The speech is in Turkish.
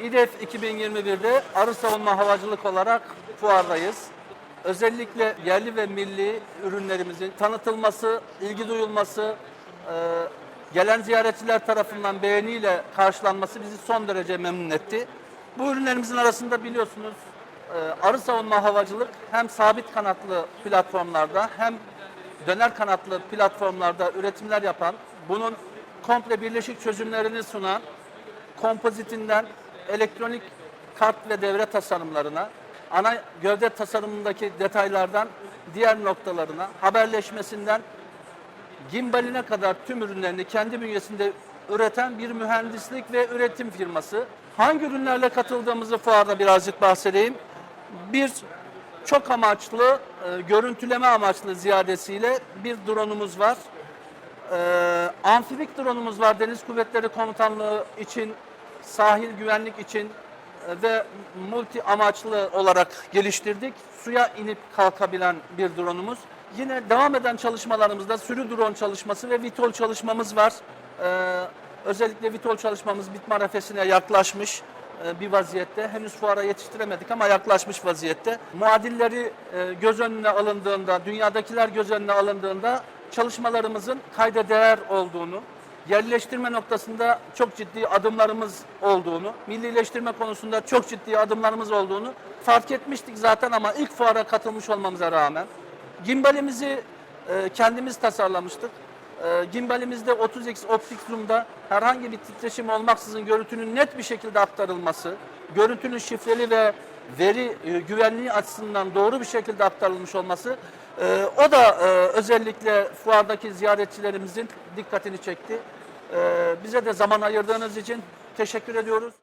İDEF 2021'de arı savunma havacılık olarak fuardayız. Özellikle yerli ve milli ürünlerimizin tanıtılması, ilgi duyulması, e, gelen ziyaretçiler tarafından beğeniyle karşılanması bizi son derece memnun etti. Bu ürünlerimizin arasında biliyorsunuz e, arı savunma havacılık hem sabit kanatlı platformlarda hem döner kanatlı platformlarda üretimler yapan, bunun komple birleşik çözümlerini sunan, kompozitinden elektronik kart ve devre tasarımlarına, ana gövde tasarımındaki detaylardan diğer noktalarına, haberleşmesinden gimbaline kadar tüm ürünlerini kendi bünyesinde üreten bir mühendislik ve üretim firması. Hangi ürünlerle katıldığımızı fuarda birazcık bahsedeyim. Bir çok amaçlı, e, görüntüleme amaçlı ziyadesiyle bir drone'umuz var. Ee, amfibik drone'umuz var Deniz Kuvvetleri Komutanlığı için, sahil güvenlik için e, ve multi amaçlı olarak geliştirdik. Suya inip kalkabilen bir drone'umuz. Yine devam eden çalışmalarımızda sürü drone çalışması ve vitol çalışmamız var. Ee, özellikle vitol çalışmamız bitme arefesine yaklaşmış e, bir vaziyette. Henüz fuara yetiştiremedik ama yaklaşmış vaziyette. Muadilleri e, göz önüne alındığında, dünyadakiler göz önüne alındığında çalışmalarımızın kayda değer olduğunu, yerleştirme noktasında çok ciddi adımlarımız olduğunu, millileştirme konusunda çok ciddi adımlarımız olduğunu fark etmiştik zaten ama ilk fuara katılmış olmamıza rağmen. Gimbalimizi e, kendimiz tasarlamıştık. E, gimbalimizde 30x optik zoom'da herhangi bir titreşim olmaksızın görüntünün net bir şekilde aktarılması, görüntünün şifreli ve veri e, güvenliği açısından doğru bir şekilde aktarılmış olması e, o da e, özellikle fuardaki ziyaretçilerimizin dikkatini çekti. E, bize de zaman ayırdığınız için teşekkür ediyoruz.